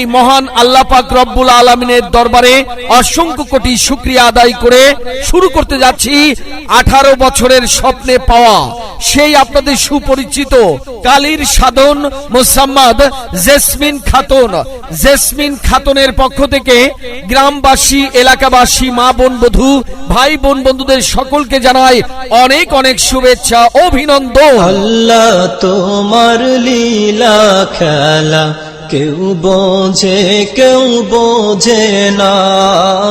এই মহান আল্লাহ পাক রব্বুল আলমিনের দরবারে অসংখ্য কোটি শুক্রিয়া আদায় করে শুরু করতে যাচ্ছি আঠারো বছরের স্বপ্নে পাওয়া সেই আপনাদের সুপরিচিত কালীর সাধন মোসাম্মদ জেসমিন খাতুন। জেসমিন খাতুনের পক্ষ থেকে গ্রামবাসী, এলাকাবাসী, মা বোন বধূ, ভাই বোন বন্ধুদের সকলকে জানাই অনেক অনেক শুভেচ্ছা, অভিনন্দন। আল্লাহ তোমার লীলা খেলা কেউ বোঝে কেউ বোঝে না।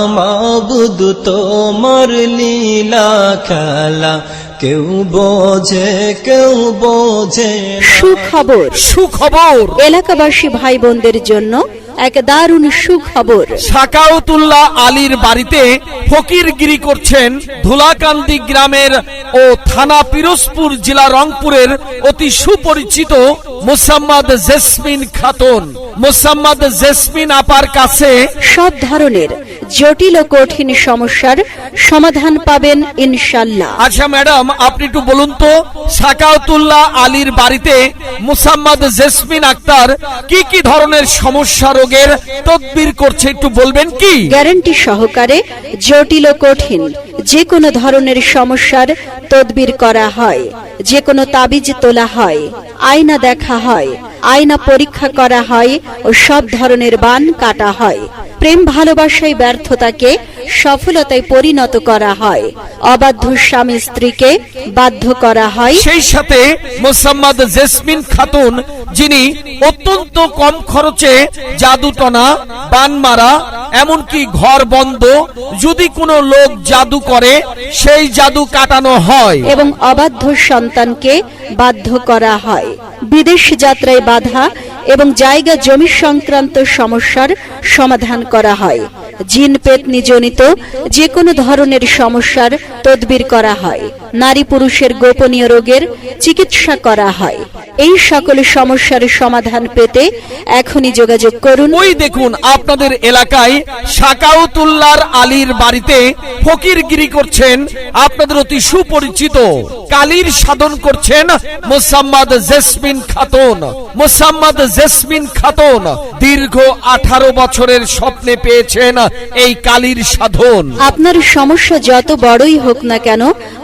মাবুদ তোমার লীলা খেলা। কেউ বোঝে কেউ বোঝে সুখবর। সুখবর। এলাকাবাসী ভাই বোনদের জন্য এক দারুণ সুখবর। সাকাউতুল্লাহ আলীর বাড়িতে ফকিরগিরি করছেন ধুলাকান্দি গ্রামের ও থানা পিরোজপুর জেলা রংপুরের অতি সুপরিচিত মোসাম্মদ জেসমিন খাতুন। মোসাম্মদ জেসমিন আপার কাছে সব ধরনের জটিল ও কঠিন সমস্যার সমাধান পাবেন ইনশাল্লাহ আচ্ছা ম্যাডাম আপনি একটু বলুন তো সাকাউতুল্লাহ আলীর বাড়িতে মুসাম্মদ জেসমিন আক্তার কি কি ধরনের সমস্যা রোগের তদবির করছে একটু বলবেন কি? গ্যারান্টি সহকারে জটিল ও কঠিন যে কোনো ধরনের সমস্যার তদবির করা হয় যে কোনো তাবিজ তোলা হয়, আয়না দেখা হয়, আয়না পরীক্ষা করা হয় ও সব ধরনের বান কাটা হয়। প্রেম ভালোবাসায় ব্যর্থতাকে সফলতায় পরিণত করা হয়, অবাধ্য স্বামী স্ত্রীকে বাধ্য করা হয়। সেই সাথে মোসাম্মদ জেসমিন খাতুন যিনি অত্যন্ত কম খরচে জাদুটনা বান মারা এমনকি ঘর বন্ধ, যদি কোনো লোক জাদু করে, সেই জাদু কাটানো হয়। এবং অবাধ্য সন্তানকে বাধ্য করা হয়। বিদেশ যাত্রায় বাধা এবং জায়গা জমি সংক্রান্ত সমস্যার সমাধান করা হয়। জিন পেতনি জনিত যে কোনো ধরনের সমস্যার তদবির করা হয়। নারী পুরুষের গোপনীয় রোগের চিকিৎসা করা হয়। এই সকল সমস্যার সমাধান পেতে এখনই যোগাযোগ করুন। ওই দেখুন আপনাদের এলাকায় সাকাউতুল্লার আলীর বাড়িতে ফকিরগিরি করছেন। আপনাদের অতি সুপরিচিত কালীর সাধন করছেন মোসাম্মদ জেসমিন খাতুন। মোসাম্মদ জেসমিন খাতুন দীর্ঘ আঠারো বছরের স্বপ্নে পেয়েছেন এই কালীর সাধন। আপনার সমস্যা যত বড়ই হোক না কেন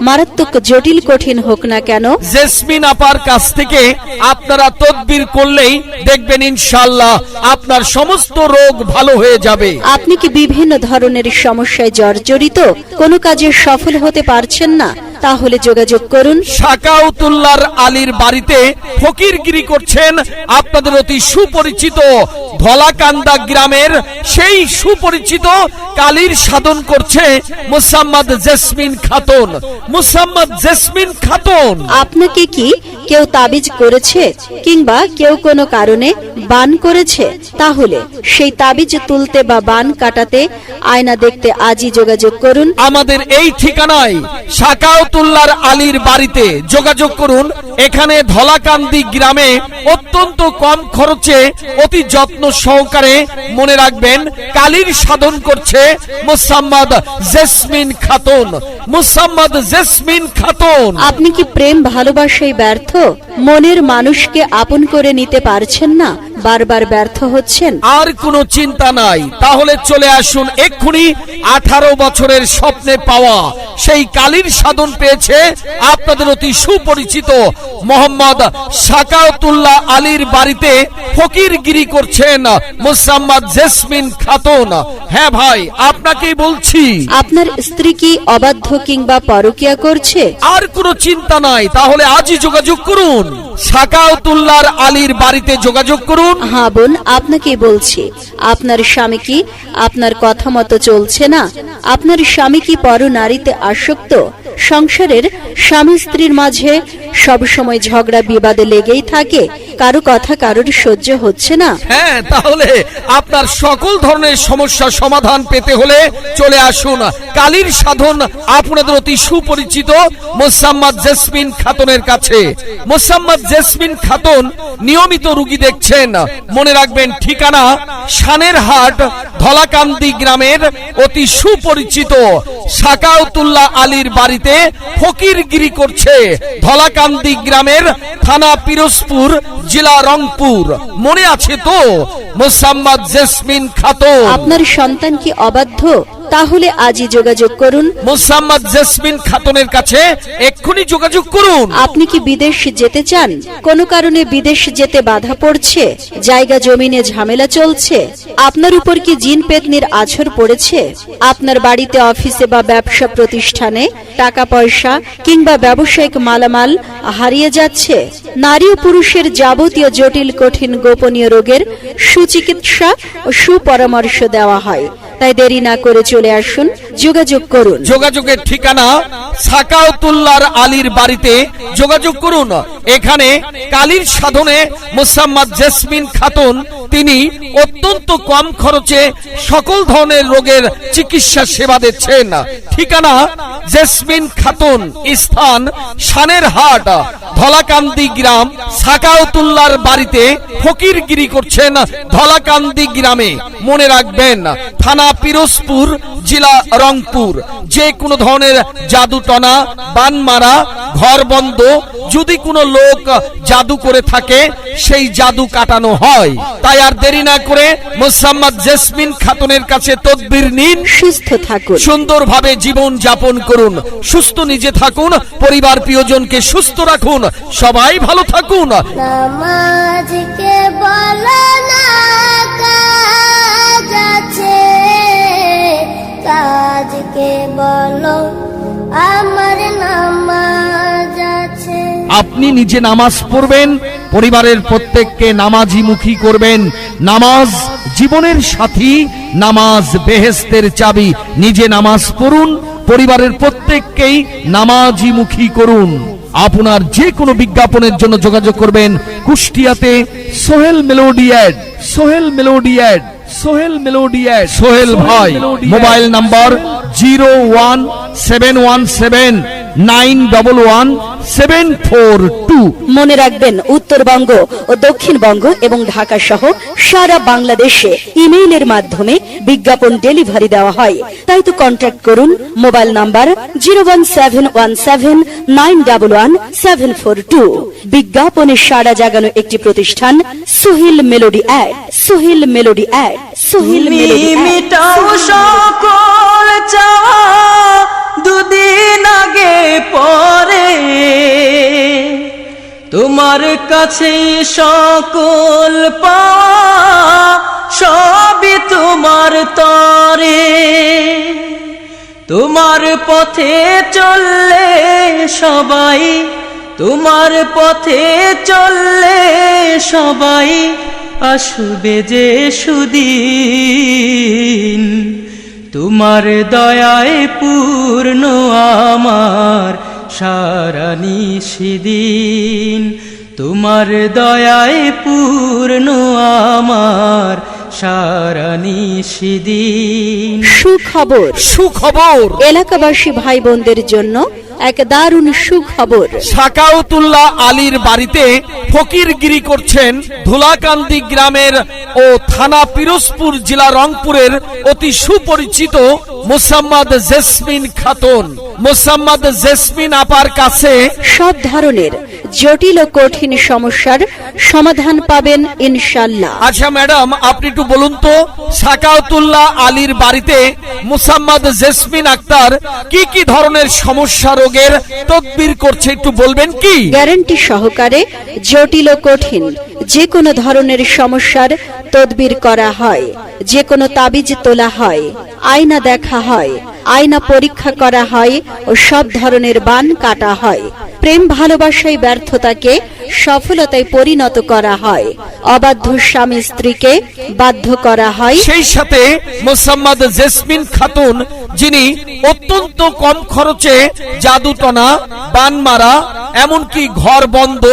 মারাত্মক জটিল কঠিন হোক না কেন জেসমিন আপার কাছ থেকে আপনারা তদবির করলেই দেখবেন ইনশাল্লাহ আপনার সমস্ত রোগ ভালো হয়ে যাবে। আপনি কি বিভিন্ন ধরনের সমস্যায় জর্জরিত? কোনো কাজে সফল হতে পারছেন না? তাহলে যোগাযোগ করুন। সাকাউতুল্লার আলীর বাড়িতে ফকিরগিরি করছেন আপনাদের অতি সুপরিচিত ধলাকান্দা গ্রামের সেই সুপরিচিত কালীর সাধন করছে মুসাম্মদ জেসমিন খাতুন। মুসাম্মদ জেসমিন খাতুন। আপনাকে কি কেউ তাবিজ করেছে কিংবা কেউ কোনো কারণে বান করেছে? তাহলে সেই তাবিজ তুলতে বা বান কাটাতে আয়না দেখতে আজই যোগাযোগ করুন। আমাদের এই ঠিকানায় সাকাউতুল্লার আলীর বাড়িতে যোগাযোগ করুন। এখানে ধলাকান্দি গ্রামে অত্যন্ত কম খরচে অতি যত্ন সহকারে মনে রাখবেন, কালীর সাধন করছে মুসাম্মদ জেসমিন খাতুন। মুসাম্মদ জেসমিন খাতুন। আপনি কি প্রেম ভালোবাসায় ব্যর্থ? মনের মানুষকে আপন করে নিতে পারছেন না? বারবার ব্যর্থ হচ্ছেন? আর কোনো চিন্তা নাই। তাহলে চলে আসুন এক্ষুনি আঠারো বছরের স্বপ্নে পাওয়া। সেই কালীর সাধন পেয়েছে আপনাদের অতি সুপরিচিত মোহাম্মদ সাকাউতুল্লাহ আলীর বাড়িতে ফকিরগিরি করছেন মুসাম্মদ জেসমিন খাতুন। হ্যাঁ ভাই আপনাকেই বলছি। আপনার স্ত্রী কি অবাধ্য কিংবা পরকিয়া করছে? আর কোনো চিন্তা নাই। তাহলে আজই যোগাযোগ করুন। সাকাউতুল্লাহর আলীর বাড়িতে যোগাযোগ করুন। হ্যাঁ বোন আপনাকে বলছি। আপনার স্বামী কি আপনার কথা মতো চলছে না? আপনার স্বামী কি পর নারীতে আসক্ত? সংসারের স্বামী স্ত্রীর মাঝে সবসময় ঝগড়া বিবাদে লেগেই থাকে। কারও কথা কারোর সহ্য হচ্ছে না। হ্যাঁ তাহলে আপনার সকল ধরনের সমস্যা সমাধান পেতে হলে চলে আসুন। কালীর সাধন আপনাদের অতি সুপরিচিত মোসাম্মদ জেসমিন খাতুনের কাছে। মোসাম্মদ জেসমিন খাতুন নিয়মিত রুগী দেখছেন। মনে রাখবেন, ঠিকানা শানের হাট ধলাকান্দি গ্রামের অতি সুপরিচিত সাকাউতুল্লাহ আলীর বাড়িতে ফকিরগিরি করছে ধলাকান্দি গ্রামের থানা পিরোজপুর জেলা রংপুর। মনে আছে তো? মোসাম্মদ জেসমিন খাতুন। আপনার সন্তান কি অবাধ্য? তাহলে আজই যোগাযোগ করুন। মোসাম্মদ জেসমিন খাতুনের কাছে এক্ষুনি যোগাযোগ করুন। আপনি কি বিদেশ যেতে চান? কোনো কারণে বিদেশ যেতে বাধা পড়ছে? জায়গা জমিনে ঝামেলা চলছে? আপনার উপর কি জিন পেতনির আছর পড়েছে? আপনার বাড়িতে অফিসে বা ব্যবসা প্রতিষ্ঠানে টাকা পয়সা কিংবা ব্যবসায়িক মালামাল হারিয়ে যাচ্ছে? নারী ও পুরুষের যাবতীয় জটিল কঠিন গোপনীয় রোগের সুচিকিৎসা ও সুপরামর্শ দেওয়া হয়। তাই দেরি না করে চলে আসুন, যোগাযোগ করুন। যোগাযোগের ঠিকানা সাকাউতুল্লার আলীর বাড়িতে যোগাযোগ করুন। এখানে কালীর সাধনে মোসাম্মদ জেসমিন খাতুন তিনি অত্যন্ত কম খরচে সকল ধরনের রোগের চিকিৎসা সেবা দিচ্ছেন। ঠিকানা জেসমিন খাতুন, স্থান শানের হাট ধলাকান্দি গ্রাম সাকাউতুল্লার বাড়িতে ফকিরগিরি করছেন ধলাকান্দি গ্রামে। মনে রাখবেন, থানা পিরোজপুর, জেলা রংপুর। যে কোনো ধরনের জাদুটনা বান মারা ঘর বন্ধ যদি কোনো লোক জাদু করে থাকে সেই জাদু কাটানো হয়। তাই আর দেরি না করে মোসাম্মদ জেসমিন খাতুনের কাছে তদবির নিন। সুস্থ থাকুন। সুন্দরভাবে জীবন যাপন করুন। সুস্থ নিজে থাকুন। পরিবার প্রিয়জনকে সুস্থ রাখুন। সবাই ভালো থাকুন। নামাজকে বলো না কাজ আছে কাজকে বলো আমার নামাজ আছে। আপনি নিজে নামাজ পড়বেন। পরিবারের প্রত্যেককে নামাজি মুখী করবেন। নামাজ জীবনের সাথী নামাজ বেহেস্তের চাবি। নিজে নামাজ পড়ুন পরিবারের প্রত্যেককেই নামাজি মুখী করুন। আপনার যে কোনো বিজ্ঞাপনের জন্য যোগাযোগ করবেন কুষ্টিয়াতে Sohel melody ad Sohel melody ad Sohel melody ad Sohel ভাই mobile number zero one seven one seven nine double one seven four two মনে রাখবেন উত্তরবঙ্গ ও দক্ষিণবঙ্গ এবং ঢাকা সহ সারা বাংলাদেশে ইমেইলের মাধ্যমে বিজ্ঞাপন ডেলিভারি দেওয়া হয়। তাই তো কন্ট্যাক্ট করুন mobile number zero one seven one seven nine double one seven four two বিজ্ঞাপনের সারা জাগানো একটি প্রতিষ্ঠান Suhil melody ad. Suhil melody ad. Suhil melody ad. সকল চাওয়া। দুদিন আগে পরে তোমার কাছে সকল পাওয়া সবই তোমার তরে। তোমার পথে চললে সবাই, তোমার পথে চললে সবাই আসবে যে সুদিন। তোমার দয়ায় পূর্ণ আমার সারা নিশিদিন। তোমার দয়ায় পূর্ণ আমার সারা নিশিদিন। সুখবর। সুখবর। এলাকাবাসী ভাই বোনদের জন্য এক দারুণ সুখবর। সাকাউতুল্লাহ আলীর বাড়িতে ফকিরগিরি করছেন ধুলাকান্দি গ্রামের ও থানা পিরোজপুর জেলা রংপুরের অতি সুপরিচিত মোসাম্মদ জেসমিন খাতুন। মোসাম্মদ জেসমিন আপার কাছে সব ধরনের জটিল ও কঠিন সমস্যার সমাধান পাবেন ইনশাল্লাহ আচ্ছা ম্যাডাম আপনি একটু বলুন তো সাকাউতুল্লাহ আলীর বাড়িতে মুসাম্মদ জেসমিন আক্তার কি কি ধরনের সমস্যা রোগের তদবির করছে একটু বলবেন কি? গ্যারান্টি সহকারে জটিল ও কঠিন যে কোনো ধরনের সমস্যার তদবির করা হয়। যে কোনো তাবিজ তোলা হয়, আয়না দেখা হয়, আয়না পরীক্ষা করা হয় ও সব ধরনের বান কাটা হয়। প্রেম ভালোবাসায় ব্যর্থতাকে সফলতায় পরিণত করা হয়। অবাধ্য স্বামী স্ত্রীকে বাধ্য করা হয়। সেই সাথে মোসাম্মদ জেসমিন খাতুন যিনি অত্যন্ত কম খরচে জাদুটনা বান মারা এমনকি ঘর বন্ধ,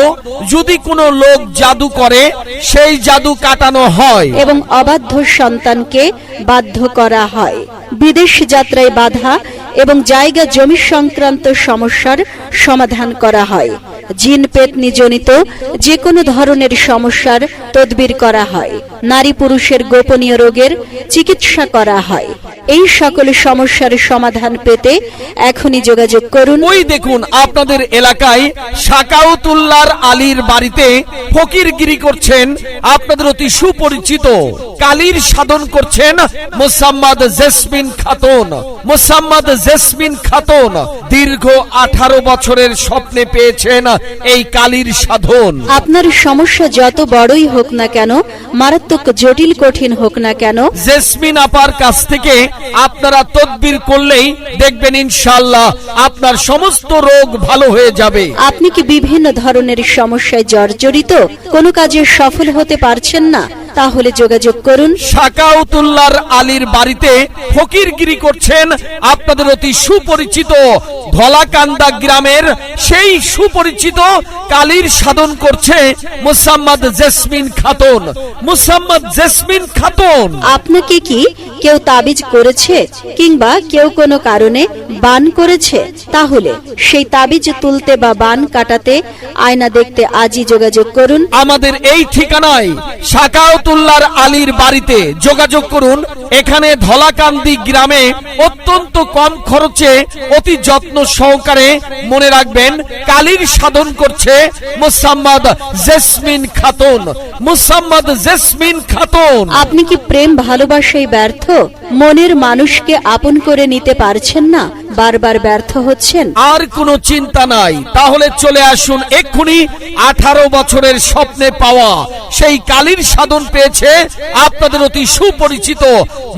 যদি কোনো লোক জাদু করে, সেই জাদু কাটানো হয়। এবং অবাধ্য সন্তানকে বাধ্য করা হয়। বিদেশ যাত্রায় বাধা এবং জায়গা জমি সংক্রান্ত সমস্যার সমাধান করা হয়। জিন পেতনি জনিত যে কোনো ধরনের সমস্যার তদবির করা হয়। নারী পুরুষের গোপনীয় রোগের চিকিৎসা করা হয়। এই সকল সমস্যার সমাধান পেতে এখনই যোগাযোগ করুন। ওই দেখুন, আপনাদের এলাকায় সাকাউতুল্লার আলীর বাড়িতে ফকিরগিরি করছেন, আপনাদের অতি সুপরিচিত কালীর সাধন করছেন মোসাম্মদ জেসমিন খাতুন। মোসাম্মদ জেসমিন খাতুন দীর্ঘ আঠারো বছরের স্বপ্নে পেয়েছেন এই কালীর সাধন। আপনার সমস্যা যত বড়ই হোক না কেন মারাত্মক জটিল কঠিন হোক না কেন জেসমিন আপার কাছ থেকে আপনারা তদবির করলেই দেখবেন ইনশাল্লাহ আপনার সমস্ত রোগ ভালো হয়ে যাবে। আপনি কি বিভিন্ন ধরনের সমস্যায় জর্জরিত? কোনো কাজে সফল হতে পারছেন না? তাহলে যোগাযোগ করুন। সাকাউতুল্লার আলীর বাড়িতে ফকিরগিরি করছেন আপনাদের অতি সুপরিচিত ধলাকান্দা গ্রামের সেই সুপরিচিত 别动 কালীর সাধন করছে মুসাম্মদ জেসমিন খাতুন। মুসাম্মদ জেসমিন খাতুন। আপনাকে কি কেউ তাবিজ করেছে কিংবা কেউ কোনো কারণে বান করেছে? তাহলে সেই তাবিজ তুলতে বা বান কাটাতে আয়না দেখতে আজই যোগাযোগ করুন। আমাদের এই ঠিকানায় সাকাউতুল্লার আলীর বাড়িতে যোগাযোগ করুন। এখানে ধলাকান্দি গ্রামে অত্যন্ত কম খরচে অতি যত্ন সহকারে মনে রাখবেন কালীর সাধন করছে মুসাম্মদ জেসমিন খাতুন। মুসাম্মদ জেসমিন খাতুন। আপনি কি প্রেম ভালোবাসায় ব্যর্থ? মনের মানুষকে আপন করে নিতে পারছেন না? বারবার ব্যর্থ হচ্ছেন? আর কোনো চিন্তা নাই। তাহলে চলে আসুন এক্ষুনি আঠারো বছরের স্বপ্নে পাওয়া। সেই কালীর সাধন পেয়েছে আপনাদের অতি সুপরিচিত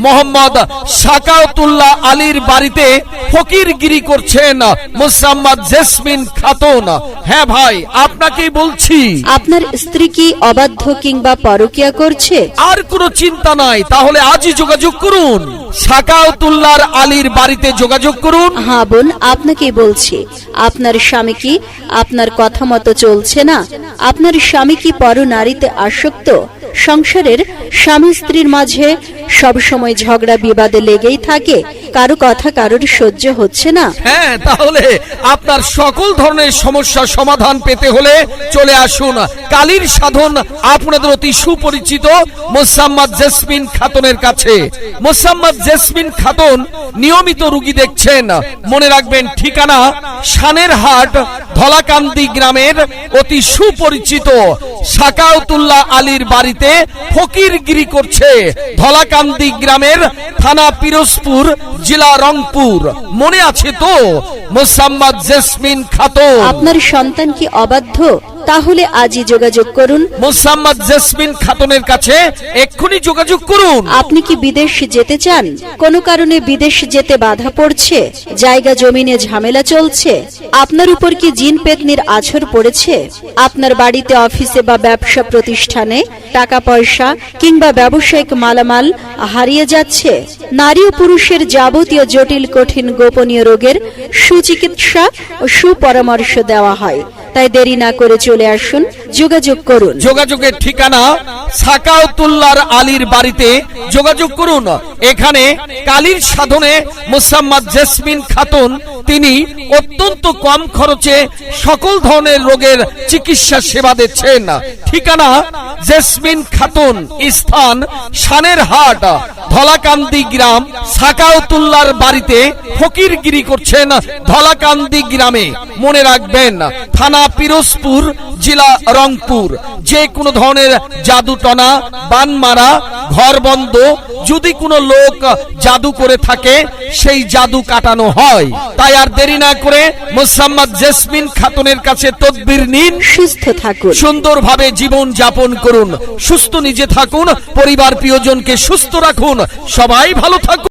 মোহাম্মদ সাকাউতুল্লাহ আলীর বাড়িতে ফকিরগিরি করছেন মুসাম্মদ জেসমিন খাতুন। হ্যাঁ ভাই আপনাকেই বলছি। আপনার স্ত্রী কি অবাধ্য কিংবা পরকিয়া করছে? আর কোনো চিন্তা নাই তাহলে আজই যোগাযোগ করুন। সাকাউতুল্লাহর আলীর বাড়িতে যোগাযোগ করুন। হ্যাঁ বোন আপনাকেই বলছি। আপনার স্বামী কি আপনার কথা মতো চলছে না? আপনার স্বামী কি পর নারীতে আসক্ত? সংসারের স্বামী স্ত্রীর মাঝে সব সময় ঝগড়া বিবাদে লেগেই থাকে। কারও কথা কারোর সহ্য হচ্ছে না। হ্যাঁ তাহলে আপনার সকল ধরনের সমস্যার সমাধান পেতে হলে চলে আসুন। কালীর সাধন আপনাদের অতি সুপরিচিত মোসাম্মদ জেসমিন খাতুনের কাছে। মোসাম্মদ জেসমিন খাতুন নিয়মিত রুগী দেখছেন। মনে রাখবেন, ঠিকানা শানের হাট ধলাকান্দি গ্রামের অতি সুপরিচিত সাকাউতুল্লাহ আলীর বাড়িতে ফকিরগিরি করছে ধলাকান্দি গ্রামের থানা পিরোজপুর জেলা রংপুর। মনে আছে তো? মোসাম্মদ জেসমিন খাতুন। আপনার সন্তান কি অবাধ্য? তাহলে আজই যোগাযোগ করুন। মোসাম্মদ জেসমিন খাতুনের কাছে এক্ষুনি যোগাযোগ করুন। আপনি কি বিদেশ যেতে চান? কোনো কারণে বিদেশ যেতে বাধা পড়ছে? জায়গা জমিনে ঝামেলা চলছে? আপনার উপর কি জিন পেতনির আছর পড়েছে? আপনার বাড়িতে অফিসে বা ব্যবসা প্রতিষ্ঠানে টাকা পয়সা কিংবা ব্যবসায়িক মালামাল হারিয়ে যাচ্ছে? নারী ও পুরুষের যাবতীয় জটিল কঠিন গোপনীয় রোগের সুচিকিৎসা ও সুপরামর্শ দেওয়া হয়। তাই দেরি না করে চলে আসুন, যোগাযোগ করুন। যোগাযোগের ঠিকানা সাকাউতুল্লার আলীর বাড়িতে যোগাযোগ করুন। এখানে কালীর সাধনে মুসাম্মাদ জেসমিন খাতুন তিনি অত্যন্ত কম খরচে সকল ধরনের রোগের চিকিৎসা সেবা দিচ্ছেন। ঠিকানা জেসমিন খাতুন, স্থান শানের হাট ধলাকান্দি গ্রাম, সাকাউতুল্লার বাড়িতে ফকিরগিরি করছেন ধলাকান্দি গ্রামে। মনে রাখবেন, থানা পিরোজপুর, জেলা রংপুর। যে কোনো ধরনের জাদুটনা বান মারা ঘর বন্ধ যদি কোনো লোক জাদু করে থাকে সেই জাদু কাটানো হয়। তাই আর দেরি না করে মোসাম্মদ জেসমিন খাতুনের কাছে তদবির নিন। সুস্থ থাকুন। সুন্দরভাবে জীবন যাপন করুন। সুস্থ নিজে থাকুন। পরিবার প্রিয়জনকে সুস্থ রাখুন। সবাই ভালো থাকুন।